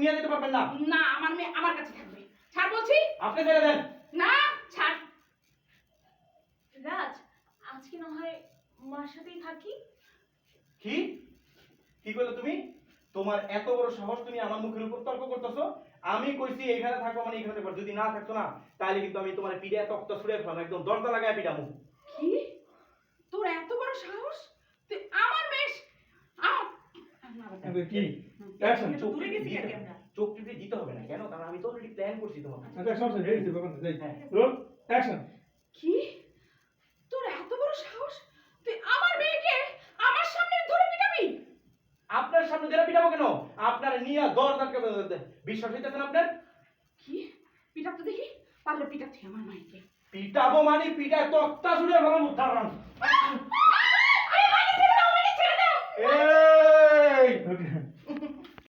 নিয়ে যেতে পারবেন না। না আমার মেয়ে আমার কাছে থাকবে। ছাড় বলছি? আপনি ছেড়ে দেন। না ছাড়। রাজ আজকে না হয় মার সাথেই থাকি? কি? কি করলে তুমি? তোমার এত বড় সাহস তুমি আমার মুখের উপর তর্ক করতেছো? আমি কইছি এখানে থাকো মানে এখানে থাকো। যদি না থাকতো না তাহলে কিন্তু আমি তোমার পিড়ে তক্ত ছুড়ে ফেলাম একদম দরজা লাগায় পিটামু কি তোর এত বড় সাহস তুই আমার মেশ আমার এবার কি? অ্যাকশন চোখ টিপে দিতে- নাকি আমরা? চোখ টিপে দিতে হবে না কেন? কারণ আমি তো অলরেডি প্ল্যান করছি তোমার আচ্ছা যাই হ্যাঁ। রোল অ্যাকশন কি? তোর এত বড় সাহস? তুই আমার মেয়েকে আমার সামনে ধরে পিটাবি? আপনার সামনে দেরা পিটাবো কেন? আপনার নিয়ে দরজাকে বিশ্বাস হইতেছেন আপনার? কি? পিটাপ তো দেখি পারলে পিটাচ্ছি আমার মাইকে পিটাবো মানে পিটায় তক্তা ছুড়ে ফেলাম দাঁড়ান।